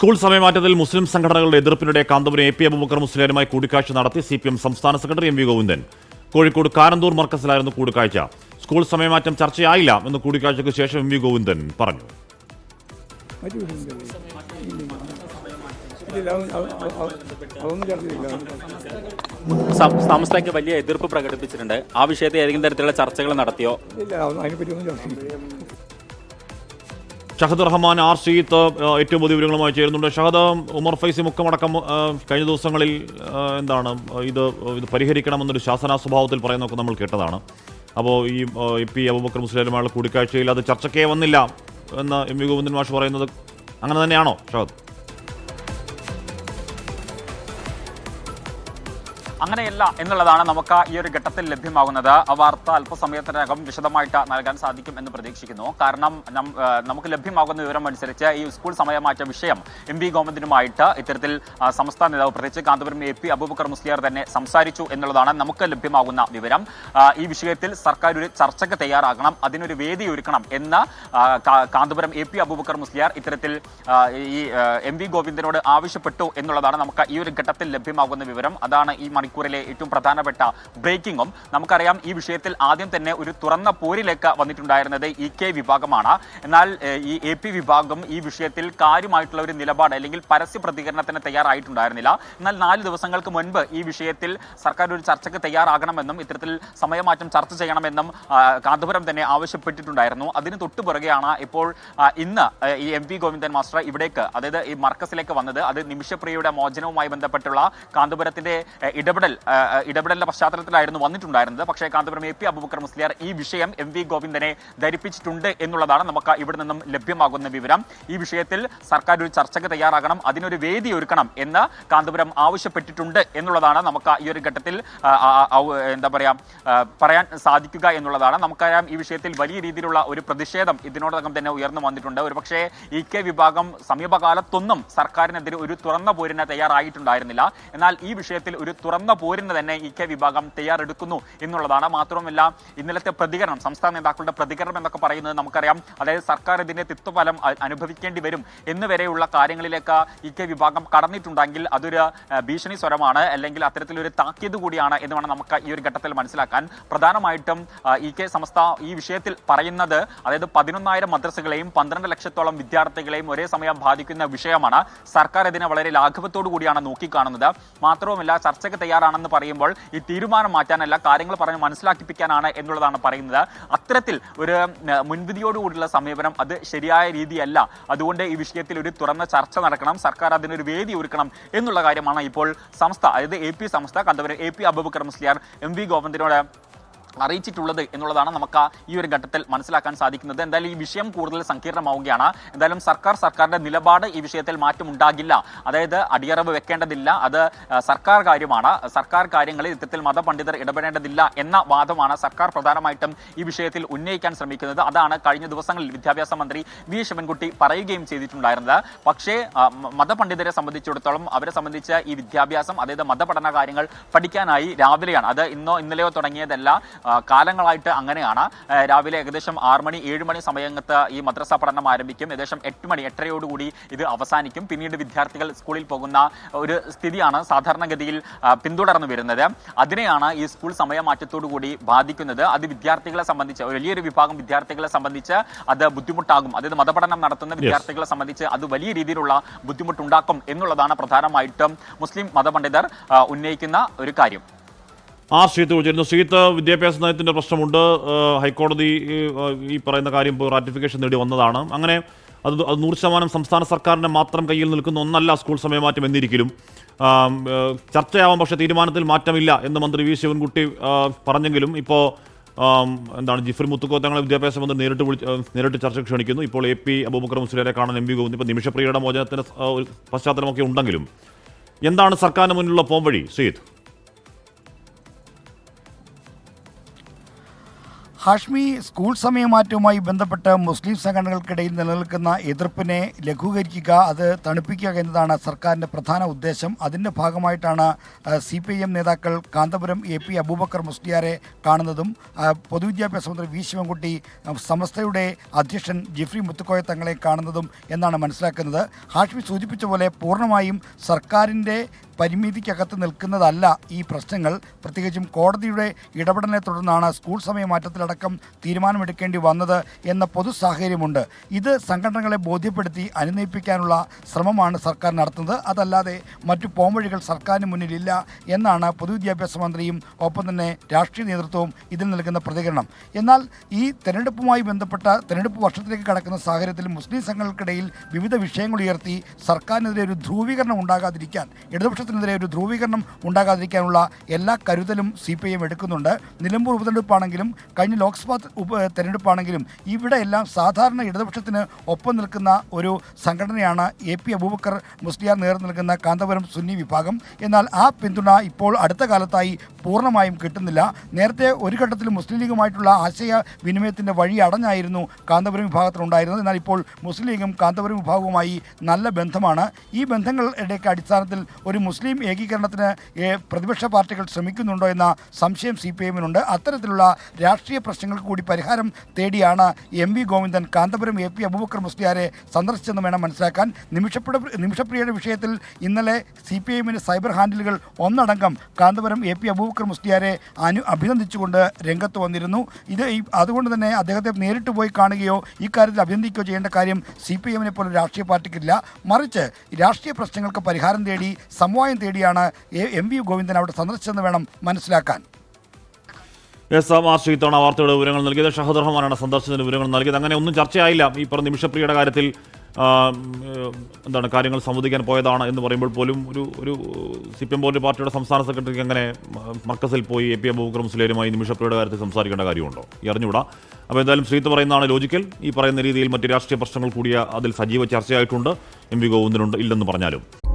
School സമയമാറ്റത്തിൽ മുസ്ലിം സംഘടനകളുടെ എതിർപ്പിനിടെ കാന്തപുരം എ പി അബുബക്കർ മുസ്ലിയാരുമായി കൂടിക്കാഴ്ച നടത്തി സി പി എം സംസ്ഥാന സെക്രട്ടറി എം വി ഗോവിന്ദൻ കോഴിക്കോട് കാരന്തൂർ മർക്കസിലായിരുന്നു കൂടിക്കാഴ്ച സ്കൂൾ സമയമാറ്റം ചർച്ചയായില്ല എന്ന് കൂടിക്കാഴ്ചയ്ക്ക് ശേഷം എം വി ഗോവിന്ദൻ പറഞ്ഞു മറ്റു വിഷയങ്ങളില്ല. ഇല്ലില്ല. ഇല്ലില്ല, അതൊന്നും- അത്- അത്- അതൊന്നും ചർച്ച ചെയ്യില്ല സം- സംസ്ഥയ്ക്ക് വലിയ എതിർപ്പ് പ്രകടിപ്പിച്ചിട്ടുണ്ട് ആ വിഷയത്തെ ഏതെങ്കിലും തരത്തിലുള്ള ചർച്ചകൾ നടത്തിയോ ഇല്ല അതിനെപ്പറ്റി ഒന്നും ചർച്ച ചെയ്യില്ല ഷഹദ് റഹ്മാൻ ആർ സീത്ത് ഏറ്റവും പുതിയ വിവരങ്ങളുമായി ചേരുന്നുണ്ട്. ഷഹദ് ഉമർ ഫൈസി മുക്കമടക്കം കഴിഞ്ഞ ദിവസങ്ങളിൽ എന്താണ് ഇത് ഇത് പരിഹരിക്കണമെന്നൊരു ശാസന സ്വഭാവത്തിൽ പറയുന്നൊക്കെ നമ്മൾ കേട്ടതാണ്. അപ്പോൾ ഈ എ പി അബൂബക്കർ മുസ്ലിമായുള്ള കൂടിക്കാഴ്ചയിൽ അത് ചർച്ചക്കേ വന്നില്ല എന്ന് എം വി ഗോവിന്ദൻ മാഷ് പറയുന്നത് അങ്ങനെ തന്നെയാണോ ഷഹദ്? അങ്ങനെയല്ല എന്നുള്ളതാണ് നമുക്ക് ഈ ഒരു ഘട്ടത്തിൽ ലഭ്യമാകുന്നത്. ആ വാർത്ത അല്പസമയത്തിനകം വിശദമായിട്ട് നൽകാൻ സാധിക്കും എന്ന് പ്രതീക്ഷിക്കുന്നു. കാരണം നമുക്ക് ലഭ്യമാകുന്ന വിവരം അനുസരിച്ച് ഈ സ്കൂൾ സമയമാറ്റ വിഷയം എം പി ഗവൺമെന്റിനുമായിട്ട് ഇത്തരത്തിൽ സംസ്ഥാന നേതാവ് പ്രത്യേകിച്ച് കാന്തപുരം എ പി അബൂബക്കർ മുസ്ലിയാർ തന്നെ സംസാരിച്ചു എന്നുള്ളതാണ് നമുക്ക് ലഭ്യമാകുന്ന വിവരം. ഈ വിഷയത്തിൽ സർക്കാർ ഒരു ചർച്ചയ്ക്ക് തയ്യാറാകണം. അതിനൊരു വേദി ഒരുക്കണം എന്ന് കാന്തപുരം എ പി അബൂബക്കർ മുസ്ലിയാർ ഇത്തരത്തിൽ ഈ എം വി ഗോവിന്ദനോട് ആവശ്യപ്പെട്ടു എന്നുള്ളതാണ് നമുക്ക് ഈ ഒരു ഘട്ടത്തിൽ ലഭ്യമാകുന്ന വിവരം. അതാണ് ഈ മണിക്കൂറിലെ ഏറ്റവും പ്രധാനപ്പെട്ട ബ്രേക്കിങ്ങും നമുക്കറിയാം ഈ വിഷയത്തിൽ ആദ്യം തന്നെ ഒരു തുറന്ന പോരിലേക്ക് വന്നിട്ടുണ്ടായിരുന്നത് ഇ കെ വിഭാഗമാണ്. എന്നാൽ ഈ എ പി വിഭാഗം ഈ വിഷയത്തിൽ കാര്യമായിട്ടുള്ള ഒരു നിലപാട് അല്ലെങ്കിൽ പരസ്യ പ്രതികരണത്തിന് തയ്യാറായിട്ടുണ്ടായിരുന്നില്ല. എന്നാൽ നാല് ദിവസങ്ങൾക്ക് മുൻപ് ഈ വിഷയത്തിൽ സർക്കാർ ഒരു ചർച്ചയ്ക്ക് തയ്യാറാകണമെന്നും ഇത്തരത്തിൽ സമയമാറ്റം ചർച്ച ചെയ്യണമെന്നും കാന്തപുരം തന്നെ ആവശ്യപ്പെട്ടിട്ടുണ്ടായിരുന്നു. അതിന് തൊട്ടു പുറകെയാണ് ഇപ്പോൾ ഇന്ന് ഈ എം പി ഗോവിന്ദൻ മാസ്റ്റർ ഇവിടേക്ക് അതായത് ഈ മർക്കസിലേക്ക് വന്നത്. അത് നിമിഷപ്രിയയുടെ മോചനവുമായി ബന്ധപ്പെട്ടുള്ള കാന്തപുരത്തിന്റെ ഏഹ്, ഇടപെടൽ ഇടപെടലിന്റെ പശ്ചാത്തലത്തിലായിരുന്നു വന്നിട്ടുണ്ടായിരുന്നത്. പക്ഷേ കാന്തപുരം എ പി അബൂബക്കർ മുസ്ലിയാർ ഈ വിഷയം എം വി ഗോവിന്ദനെ ധരിപ്പിച്ചിട്ടുണ്ട് എന്നുള്ളതാണ് നമുക്ക് ഇവിടെ നിന്നും ലഭ്യമാകുന്ന വിവരം. ഈ വിഷയത്തിൽ സർക്കാർ ഒരു ചർച്ചയ്ക്ക് തയ്യാറാകണം അതിനൊരു വേദി ഒരുക്കണം എന്ന് കാന്തപുരം ആവശ്യപ്പെട്ടിട്ടുണ്ട് എന്നുള്ളതാണ് നമുക്ക് ഈ ഒരു ഘട്ടത്തിൽ എന്താ പറയാ പറയാൻ സാധിക്കുക എന്നുള്ളതാണ്. നമുക്കറിയാം ഈ വിഷയത്തിൽ വലിയ രീതിയിലുള്ള ഒരു പ്രതിഷേധം ഇതിനോടകം തന്നെ ഉയർന്നു വന്നിട്ടുണ്ട്. ഒരുപക്ഷേ ഇ കെ വിഭാഗം സമീപകാലത്തൊന്നും സർക്കാരിനെതിരെ ഒരു തുറന്ന പോരിന് തയ്യാറായിട്ടുണ്ടായിരുന്നില്ല. എന്നാൽ ഈ വിഷയത്തിൽ ഒരു തുറന്ന പോരിന് തന്നെ ഇ കെ വിഭാഗം തയ്യാറെടുക്കുന്നു എന്നുള്ളതാണ് മാത്രവുമല്ല ഇന്നലത്തെ പ്രതികരണം സംസ്ഥാന നേതാക്കളുടെ പ്രതികരണം എന്നൊക്കെ പറയുന്നത് നമുക്കറിയാം. അതായത് സർക്കാർ ഇതിന്റെ തിത്വഫലം അനുഭവിക്കേണ്ടി വരും എന്ന് വരെയുള്ള കാര്യങ്ങളിലേക്ക് ഇ കെ വിഭാഗം കടന്നിട്ടുണ്ടെങ്കിൽ അതൊരു ഭീഷണി സ്വരമാണ് അല്ലെങ്കിൽ അത്തരത്തിലൊരു താക്കീത് കൂടിയാണ് എന്ന് വേണം നമുക്ക് ഈ ഒരു ഘട്ടത്തിൽ മനസ്സിലാക്കാൻ. പ്രധാനമായിട്ടും ഇ കെ സംസ്ഥ ഈ വിഷയത്തിൽ പറയുന്നത് അതായത് പതിനൊന്നായിരം മദ്രസകളെയും പന്ത്രണ്ട് ലക്ഷത്തോളം വിദ്യാർത്ഥികളെയും ഒരേ സമയം ബാധിക്കുന്ന വിഷയമാണ്. സർക്കാർ ഇതിനെ വളരെ ലാഘവത്തോടു കൂടിയാണ് നോക്കിക്കാണുന്നത്. മാത്രവുമല്ല ചർച്ചയ്ക്ക് തയ്യാറാണെന്ന് പറയുമ്പോൾ ഈ തീരുമാനം മാറ്റാനല്ല കാര്യങ്ങൾ പറഞ്ഞ് മനസ്സിലാക്കിപ്പിക്കാനാണ് എന്നുള്ളതാണ് പറയുന്നത്. അത്തരത്തിൽ ഒരു മുൻവിധിയോടുകൂടിയുള്ള സമീപനം അത് ശരിയായ രീതിയല്ല. അതുകൊണ്ട് ഈ വിഷയത്തിൽ ഒരു തുറന്ന ചർച്ച നടക്കണം സർക്കാർ അതിനൊരു വേദി ഒരുക്കണം എന്നുള്ള കാര്യമാണ് ഇപ്പോൾ സംസ്ഥ അതായത് എ പി സംസ്ഥ കണ്ടവർ A P Abubakar Musliyar M V ഗോവിന്ദനോട് അറിയിച്ചിട്ടുള്ളത് എന്നുള്ളതാണ് നമുക്ക് ഈ ഒരു ഘട്ടത്തിൽ മനസ്സിലാക്കാൻ സാധിക്കുന്നത്. എന്തായാലും ഈ വിഷയം കൂടുതൽ സങ്കീർണമാവുകയാണ്. എന്തായാലും സർക്കാർ സർക്കാരിന്റെ നിലപാട് ഈ വിഷയത്തിൽ മാറ്റമുണ്ടാകില്ല. അതായത് അടിയറവ് വെക്കേണ്ടതില്ല. അത് സർക്കാർ കാര്യമാണ്. സർക്കാർ കാര്യങ്ങളിൽ ഇത്തരത്തിൽ മതപണ്ഡിതർ ഇടപെടേണ്ടതില്ല എന്ന വാദമാണ് സർക്കാർ പ്രധാനമായിട്ടും ഈ വിഷയത്തിൽ ഉന്നയിക്കാൻ ശ്രമിക്കുന്നത്. അതാണ് കഴിഞ്ഞ ദിവസങ്ങളിൽ വിദ്യാഭ്യാസ മന്ത്രി വി. ശിവൻകുട്ടി പറയുകയും ചെയ്തിട്ടുണ്ടായിരുന്നത്. പക്ഷേ മതപണ്ഡിതരെ സംബന്ധിച്ചിടത്തോളം അവരെ സംബന്ധിച്ച ഈ വിദ്യാഭ്യാസം അതായത് മതപഠന കാര്യങ്ങൾ പഠിക്കാനായി രാവിലെയാണ്. അത് ഇന്നോ ഇന്നലെയോ തുടങ്ങിയതല്ല. കാലങ്ങളായിട്ട് അങ്ങനെയാണ്. രാവിലെ ഏകദേശം ആറ് മണി ഏഴ് മണി സമയത്ത് ഈ മദ്രസ പഠനം ആരംഭിക്കും. ഏകദേശം എട്ട് മണി എട്ടരയോടുകൂടി ഇത് അവസാനിക്കും. പിന്നീട് വിദ്യാർത്ഥികൾ സ്കൂളിൽ പോകുന്ന ഒരു സ്ഥിതിയാണ് സാധാരണഗതിയിൽ പിന്തുടർന്നു വരുന്നത്. അതിനെയാണ് ഈ സ്കൂൾ സമയമാറ്റത്തോടുകൂടി ബാധിക്കുന്നത്. അത് വിദ്യാർത്ഥികളെ സംബന്ധിച്ച് വലിയൊരു വിഭാഗം വിദ്യാർത്ഥികളെ സംബന്ധിച്ച് അത് ബുദ്ധിമുട്ടാകും. അതായത് മതപഠനം നടത്തുന്ന വിദ്യാർത്ഥികളെ സംബന്ധിച്ച് അത് വലിയ രീതിയിലുള്ള ബുദ്ധിമുട്ടുണ്ടാക്കും എന്നുള്ളതാണ് പ്രധാനമായിട്ടും മുസ്ലിം മതപണ്ഡിതർ ഉന്നയിക്കുന്ന ഒരു കാര്യം. ആർ സീറ്റ് ചോദിച്ചിരുന്നു സീറ്റ് വിദ്യാഭ്യാസ നയത്തിന്റെ പ്രശ്നമുണ്ട്. ഹൈക്കോടതി ഈ പറയുന്ന കാര്യം റാറ്റിഫിക്കേഷൻ നേടി വന്നതാണ്. അങ്ങനെ അത് അത് നൂറ് ശതമാനം സംസ്ഥാന സർക്കാരിന്റെ മാത്രം കയ്യിൽ നിൽക്കുന്ന ഒന്നല്ല സ്കൂൾ സമയമാറ്റം എന്നിരിക്കലും. ചർച്ചയാവാൻ ചർച്ചയാവാം പക്ഷേ തീരുമാനത്തിൽ മാറ്റമില്ല എന്ന് മന്ത്രി വി ശിവൻകുട്ടി പറഞ്ഞെങ്കിലും ഇപ്പോൾ എന്താണ് ജിഫ്രി മുത്തുക്കോ തങ്ങളെ വിദ്യാഭ്യാസ മന്ത്രി നേരിട്ട് വിളിച്ച് നേരിട്ട് ചർച്ച ക്ഷണിക്കുന്നു. ഇപ്പോൾ എ പി അബൂബക്കർ മുസ്ലിയാരെ കാണാൻ എം പി ഗോവിന്ദ് ഇപ്പോൾ നിമിഷപ്രിയയുടെ മോചനത്തിന് ഒരു പശ്ചാത്തലമൊക്കെ ഉണ്ടെങ്കിലും. എന്താണ് സർക്കാരിന് മുന്നിലുള്ള പോംവഴി? ഷീത്ത് ഹാഷ്മി സ്കൂൾ സമയമാറ്റവുമായി ബന്ധപ്പെട്ട് മുസ്ലിം സംഘടനകൾക്കിടയിൽ നിലനിൽക്കുന്ന എതിർപ്പിനെ ലഘൂകരിക്കുക അത് തണുപ്പിക്കുക എന്നതാണ് സർക്കാരിന്റെ പ്രധാന ഉദ്ദേശം. അതിന്റെ ഭാഗമായിട്ടാണ് സി പി ഐ എം നേതാക്കൾ കാന്തപുരം എ പി അബൂബക്കർ മുസ്ലിയാരെ കാണുന്നതും പൊതുവിദ്യാഭ്യാസ മന്ത്രി വി ശിവൻകുട്ടി സമസ്തയുടെ അധ്യക്ഷൻ ജിഫ്രി മുത്തുക്കോയ തങ്ങളെ കാണുന്നതും എന്നാണ് മനസ്സിലാക്കുന്നത്. ഹാഷ്മി സൂചിപ്പിച്ച പോലെ പൂർണമായും സർക്കാരിന്റെ പരിമിതിക്കകത്ത് നിൽക്കുന്നതല്ല ഈ പ്രശ്നങ്ങൾ. പ്രത്യേകിച്ചും കോടതിയുടെ ഇടപെടലിനെ തുടർന്നാണ് സ്കൂൾ സമയമാറ്റത്തിലടക്കം തീരുമാനമെടുക്കേണ്ടി വന്നത് എന്ന പൊതു സാഹചര്യമുണ്ട്. ഇത് സംഘടനകളെ ബോധ്യപ്പെടുത്തി അനുനയിപ്പിക്കാനുള്ള ശ്രമമാണ് സർക്കാർ നടത്തുന്നത്. അതല്ലാതെ മറ്റു പോംവഴികൾ സർക്കാരിന് മുന്നിലില്ല എന്നാണ് പൊതുവിദ്യാഭ്യാസ മന്ത്രിയും ഒപ്പം തന്നെ രാഷ്ട്രീയ നേതൃത്വവും ഇതിൽ നൽകുന്ന പ്രതികരണം. എന്നാൽ ഈ തെരഞ്ഞെടുപ്പുമായി ബന്ധപ്പെട്ട തെരഞ്ഞെടുപ്പ് വർഷത്തിലേക്ക് കടക്കുന്ന സാഹചര്യത്തിൽ മുസ്ലിം സംഘങ്ങൾക്കിടയിൽ വിവിധ വിഷയങ്ങൾ ഉയർത്തി സർക്കാരിനെതിരെ ഒരു ധ്രുവീകരണം ഉണ്ടാകാതിരിക്കാൻ ഇടതുപക്ഷത്തിനെതിരെ ഒരു ധ്രുവീകരണം ഉണ്ടാകാതിരിക്കാനുള്ള എല്ലാ കരുതലും സി പി എം എടുക്കുന്നുണ്ട്. നിലമ്പൂർ ഉപതെരഞ്ഞെടുപ്പാണെങ്കിലും കഴിഞ്ഞ ലോക്സഭാ ഉപ തെരഞ്ഞെടുപ്പാണെങ്കിലും ഇവിടെ എല്ലാം സാധാരണ ഇടതുപക്ഷത്തിന് ഒപ്പം നിൽക്കുന്ന ഒരു സംഘടനയാണ് എ പി അബൂബക്കർ മുസ്ലിയാർ നേതൃത്വം നിൽക്കുന്ന കാന്തപുരം സുന്നി വിഭാഗം. എന്നാൽ ആ പിന്തുണ ഇപ്പോൾ അടുത്ത കാലത്തായി പൂർണമായും കിട്ടുന്നില്ല. നേരത്തെ ഒരു ഘട്ടത്തിൽ മുസ്ലിം ലീഗുമായിട്ടുള്ള ആശയ വിനിമയത്തിന്റെ വഴി അടഞ്ഞായിരുന്നു കാന്തപുരം വിഭാഗത്തിലുണ്ടായിരുന്നത് എന്നാൽ ഇപ്പോൾ മുസ്ലിം ലീഗും കാന്തപുരം വിഭാഗവുമായി നല്ല ബന്ധമാണ്. ഈ ബന്ധങ്ങളുടെയൊക്കെ അടിസ്ഥാനത്തിൽ ഒരു മുസ്ലിം ഏകീകരണത്തിന് ഏ, പ്രതിപക്ഷ പാർട്ടികൾ ശ്രമിക്കുന്നുണ്ടോ എന്ന സംശയം സി പി എമ്മിനുണ്ട് അത്തരത്തിലുള്ള രാഷ്ട്രീയ പ്രശ്നങ്ങൾക്ക് കൂടി പരിഹാരം തേടിയാണ് M V Govindan Kanthapuram A P Abubakar മുസ്ലിയാരെ സന്ദർശിച്ചെന്ന് വേണം മനസ്സിലാക്കാൻ. നിമിഷപ്രിയ നിമിഷപ്രിയയുടെ വിഷയത്തിൽ ഇന്നലെ സി പി എമ്മിന് സൈബർ ഹാൻഡിലുകൾ ഒന്നടങ്കം കാന്തപുരം എ പി അബൂബക്കർ മുസ്ലിയാരെ അനു അഭിനന്ദിച്ചുകൊണ്ട് രംഗത്ത് വന്നിരുന്നു. ഇത് അതുകൊണ്ട് തന്നെ അദ്ദേഹത്തെ നേരിട്ട് പോയി കാണുകയോ ഇക്കാര്യത്തിൽ കാര്യത്തിൽ അഭിനന്ദിക്കുകയോ ചെയ്യേണ്ട കാര്യം സി പി എമ്മിനെ പോലെ രാഷ്ട്രീയ പാർട്ടിക്കില്ല. മറിച്ച് രാഷ്ട്രീയ പ്രശ്നങ്ങൾക്ക് പരിഹാരം തേടി സമവായം തേടിയാണ് എ- വി ഗോവിന്ദൻ അവിടെ സന്ദർശിച്ചെന്ന് വേണം മനസ്സിലാക്കാൻ. എസ് ആർ ശ്രീത്താണ് വാർത്തയുടെ വിവരങ്ങൾ നൽകിയത്. ഷഹദ് റഹ്മാനാണ് സന്ദർശനത്തിന് വിവരങ്ങൾ നൽകിയത്. അങ്ങനെ ഒന്നും ചർച്ചയായില്ല. ഈ പറഞ്ഞ നിമിഷപ്രിയയുടെ കാര്യത്തിൽ എന്താണ് കാര്യങ്ങൾ സംവദിക്കാൻ പോയതാണ് എന്ന് പറയുമ്പോൾ പോലും ഒരു ഒരു സി പി എം പോലൊരു പാർട്ടിയുടെ സംസ്ഥാന സെക്രട്ടറിക്ക് അങ്ങനെ മർക്കസിൽ പോയി എ പി അബൂബക്കർ മുസ്ലിയുമായി നിമിഷപ്രിയയുടെ കാര്യത്തിൽ സംസാരിക്കേണ്ട കാര്യമുണ്ടോ? ഈ അറിഞ്ഞുകൂടാ. അപ്പോൾ എന്തായാലും ശ്രീത്ത് പറയുന്നതാണ് ലോജിക്കൽ ഈ പറയുന്ന രീതിയിൽ മറ്റ് രാഷ്ട്രീയ പ്രശ്നങ്ങൾ കൂടിയ അതിൽ സജീവ ചർച്ചയായിട്ടുണ്ട്. എം വി ഗോവിന്ദനുണ്ട്. ഇല്ലെന്ന് പറഞ്ഞാലും.